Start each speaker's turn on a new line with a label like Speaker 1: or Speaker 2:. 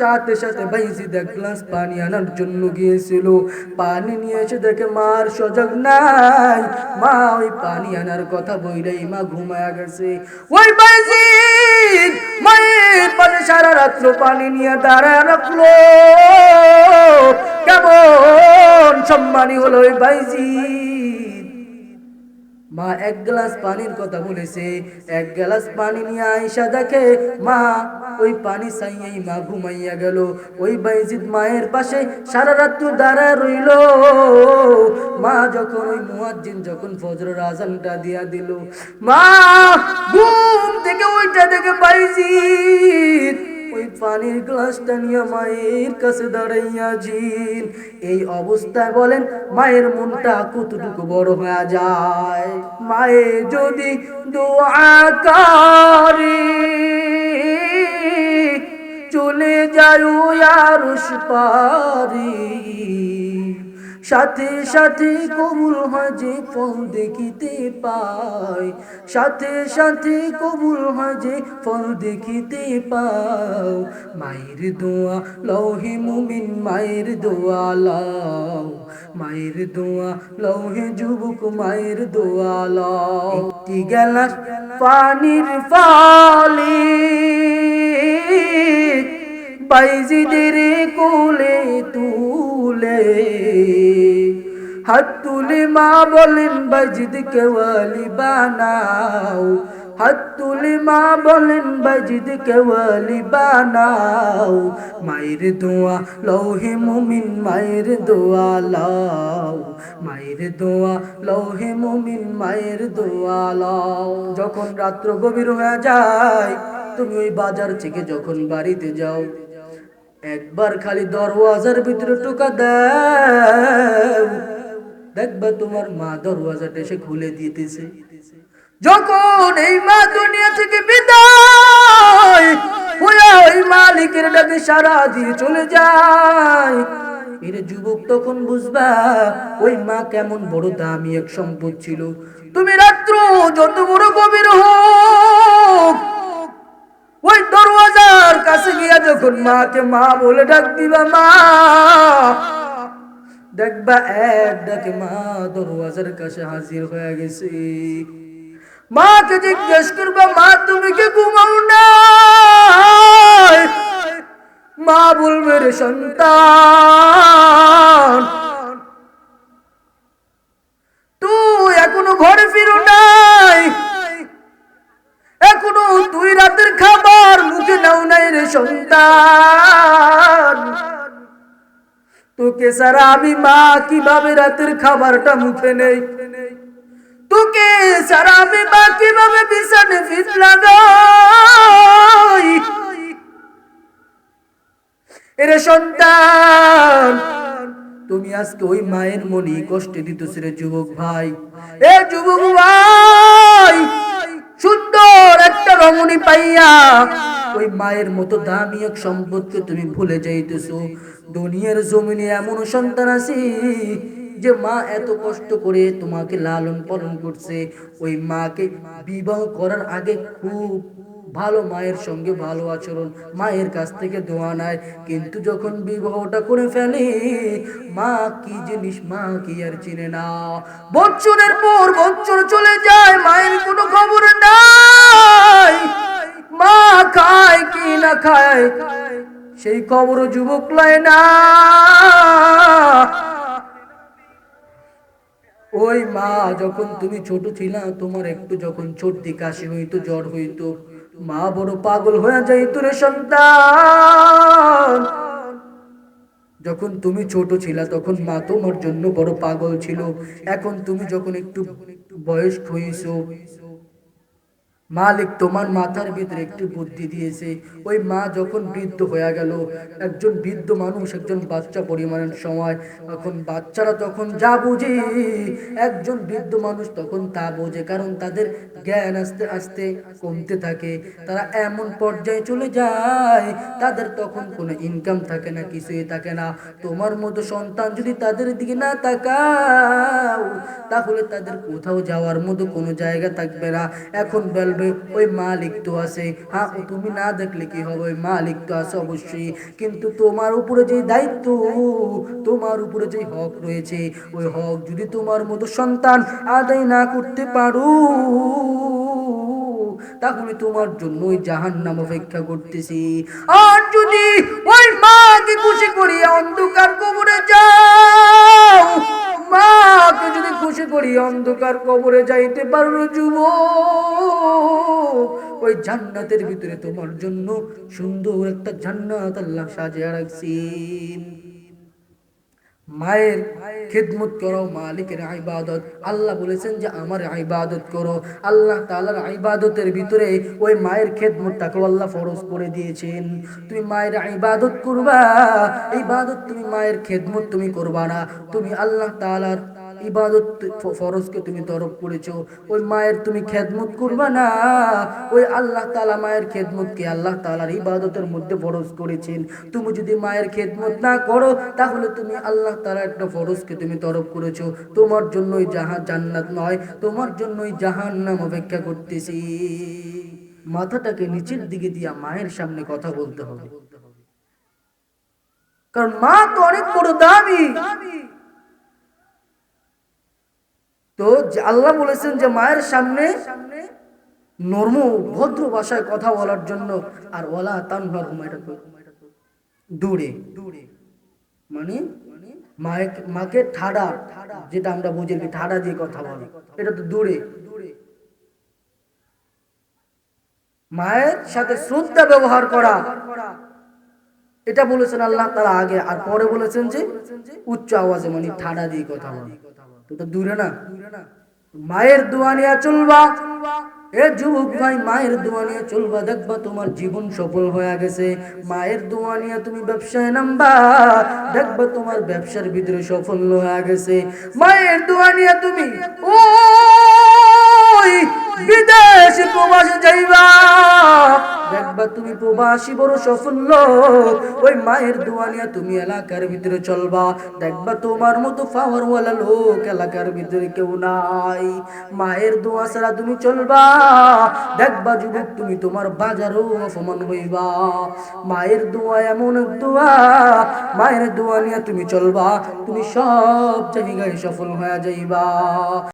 Speaker 1: সাথে সাথে গ্লাস পানি আনার জন্য গিয়েছিল। পানি নিয়ে এসে দেখে মার সজাগ নাই। মা ওই পানি আনার কথা বইলেই মা ঘুমায়া গেছে। ওই বাইজিদ মায়ের পাশে সারা রাত্র পানি নিয়ে দাঁড়ায় রাখল। কেমন সম্মানী হলো ওই বাইজিদ মা এক গ্লাস পানির কথা বলেছে, এক গ্লাস পানি নিয়ে আইসা দেখে, মা, ওই পানি চাইয়াই মা ঘুমাইয়া গেল। ওই বাইজিদ মায়ের পাশে সারা রাত্র দাঁড়ায় রইল। মা যখন ওই মুয়াজ্জিন যখন ফজরের আজানটা দিয়া দিল, মা, ঘুম থেকে ওইটা বাইজিদ ওই পানির গ্লাসটা নিয়ে মায়ের কাছে দাঁড়াইয়া জিন। এই অবস্থায় বলেন, মায়ের মনটা কতটুকু বড় হয়ে যায়? মায়ে যদি দোয়াকারি চলে যায় ও আর পারি। সাথে সাথে কবুল হয় যে ফল দেখিতে পাই। সাথে সাথে কবুল হয় যে ফল দেখিতে পাও। মায়ের দোয়া লৌহে মুমিন, মায়ের দোয়া লাও। মায়ের দোয়া লৌহে যুবক, মায়ের দোয়া লাও। একটি গেলাস পানির ফালি বাইজিদের কোলে তুলে হাত তুলে মা বলেন, বাইজিদ কেওয়ালি বানাও। হাত তুলে মা বলেন, বাইজিদ কেওয়ালি বানাও। মায়ের দোয়া লৌহে মুমিন, মায়ের দোয়া লাও। মায়ের দোয়া লৌহে মুমিন, মায়ের দোয়া লাও। যখন রাত্র গভীর হয়ে যায়, তুমি ওই বাজার থেকে যখন বাড়িতে যাও, একবার খালি দরওয়াজার ভিতরে টোকা দাও। দেখবা তোমার মা দরওয়াজাটা এসে খুলে দিতেছে। যখন এই মা দুনিয়া থেকে বিদায় মালিকের ডাকে সারা দিয়ে চলে যায়, এর যুবক তখন বুঝবা ওই মা কেমন বড় দামি এক সম্পদ ছিল। তুমি রাত্র যত বড় গভীর হোক, ওই দরওয়াজার কাছে গিয়া যখন মাকে মা বলে ডাক দিবা, মা দেখবা এক ডাকে মা দরওয়াজার কাছে হাজির হয়ে গেছে। মাকে জিজ্ঞেস করবা, মা, তুমি কি ঘুমাও না মা বলবে, রে সন্তান, তুই এখনও ঘরে ফিরো নাই। এখনও তুই রাতের খাবার মুখে নাও নাই রে সন্তান। তোকে সারা আমি মা কীভাবে রাতের খাবারটা মুখে নেই? তোকে সারা আমি মা কীভাবে বিছানে লাগাই? এরে সন্তান, তুমি আজকে ওই মায়ের মনি কষ্টে দিতেছ রে যুবক ভাই। এ যুবক ভাই, সুন্দর একটা রমণী পাইয়া ওই মায়ের মতো দামি এক সম্পদকে তুমি ভুলে যাইতেছো। দুনিয়ার জমিনে এমন সন্তান আছে যে মা এত কষ্ট করে তোমাকে লালন পালন করছে। ওই মাকে বিবাহ করার আগে খুব ভালো মায়ের সঙ্গে ভালো আচরণ, মায়ের কাছ থেকে দোয়া নেয়। কিন্তু যখন বিবাহটা করে ফেলে, মা কি জিনিস, মা কি আর চিনে না। বছরের পর বছর চলে যায়, মায়ের কোনো খবর নাই। খায় সেই খবর যুবক লয় না। ওই মা, যখন তুমি ছোট ছিলা, তোমার একটু যখন সর্দি কাশি হইতো, জ্বর হইতো, মা বড় পাগল হয়ে যাইতো রে সন্তান। যখন তুমি ছোট ছিলা, তখন মা তোমার জন্য বড় পাগল ছিল। এখন তুমি যখন একটু বয়স্ক হয়েছো মালিক তোমার মাথার ভিতরে একটু বুদ্ধি দিয়েছে। ওই মা যখন বৃদ্ধ হয়ে গেল, একজন বৃদ্ধ মানুষ, একজন বাচ্চা পরিমাণের সময় এখন বাচ্চারা তখন যা বুঝে, একজন বৃদ্ধ মানুষ তখন তা বোঝে, কারণ তাদের জ্ঞান আস্তে আস্তে কমতে থাকে। তারা এমন পর্যায়ে চলে যায়, তাদের তখন কোনো ইনকাম থাকে না, কিছুই থাকে না। তোমার মতো সন্তান যদি তাদের দিকে না তাকাও, তাহলে তাদের কোথাও যাওয়ার মতো কোনো জায়গা থাকবে না। এখন বলবে দেখবে ওই মালিক তো আছে। হ্যাঁ তুমি না দেখলে কি হবে? ওই মালিক তো আছে অবশ্যই। কিন্তু তোমার উপরে যে দায়িত্ব, তোমার উপরে যে হক রয়েছে, ওই হক যদি তোমার মতো সন্তান আদায় না করতে পারো, তাহলে তোমার জন্য ওই জাহান নাম অপেক্ষা করতেছি। আর যদি ওই মাকে খুশি করিয়া অন্ধকার কবরে যাও মাকে যদি খুশি করি, অন্ধকার কবরে যাইতে পারো যুব ওই জান্নাতের ভিতরে তোমার জন্য সুন্দর একটা জান্নাত আল্লাহ সাজিয়ে রাখছেন। মায়ের খেদমত করো, মালিকের আইবাদত আল্লাহ বলেছেন যে, আমার আইবাদত করো। আল্লাহ তালার আইবাদতের ভিতরে ওই মায়ের খেদমতটাকে আল্লাহ ফরজ করে দিয়েছেন। তুমি মায়ের আইবাদত করবা, ইবাদত তুমি মায়ের খেদমত তুমি করবা না। তুমি আল্লাহ তাআলার ইবাদত ফরজকে তুমি তরফ করেছ, ওই মায়ের তুমি খেদমত করবা না। ওই আল্লাহ তাআলা মায়ের খেদমতকে আল্লাহ তাআলার ইবাদতের মধ্যে ফরজ করেছেন। তুমি যদি মায়ের খেদমত না করো, তাহলে তুমি আল্লাহ তাআলা একটা ফরজকে তুমি তরফ করেছ। তোমার জন্যই জাহান জান্নাত নয়, তোমার জন্যই জাহান্নাম অপেক্ষা করতেছি। মাথাটাকে নিচের দিকে দিয়া মায়ের সামনে কথা বলতে হবে। কারণ মা তো অনেক বড় দামি। তো আল্লাহ বলেছেন যে মায়ের সামনে নর্ম ভদ্র ভাষায় কথা বলার জন্য আর ওলা তানহার এটা তো দূরে দূরে। মানে মাকে ঠাডা, যেটা আমরা বুঝি কি, ঠাডা দিয়ে কথা বলে। এটা তো দূরে। মায়ের সাথে শ্রদ্ধা ব্যবহার করা। এটা বলেছেন আল্লাহ তারা আগে, আর পরে বলেছেন যে উচ্চ আওয়াজে মানে ঠাডা দিয়ে কথা বলে। তো দূরে না। মায়ের দোয়া নিয়ে চলবা। এ যুবক ভাই, মায়ের দোয়া চলবা। দেখবা তোমার জীবন সফল হয়ে গেছে। মায়ের দোয়া তুমি ব্যবসায় নামবা। দেখবা তোমার ব্যবসার ভিতরে সফল হয়ে গেছে। মায়ের দোয়া তুমি ওই বিদেশে প্রবাসে যাইবা। দেখবা তুমি প্রবাসী বড় সাফল্য ওই মায়ের দোয়া নিয়ে তুমি এলাকার ভিতরে চলবা। দেখবা তোমার মতো পাওয়ার ওয়ালা লোক এলাকার ভিতরে কেউ নাই। মায়ের দোয়া ছাড়া তুমি চলবা। দেখবা যুবক, তুমি তোমার বাজারও অপমান হইবা। মায়ের দোয়া এমন দোয়া। মায়ের দোয়া নিয়ে তুমি চলবা। তুমি সব জায়গায় সফল হয়ে যাইবা।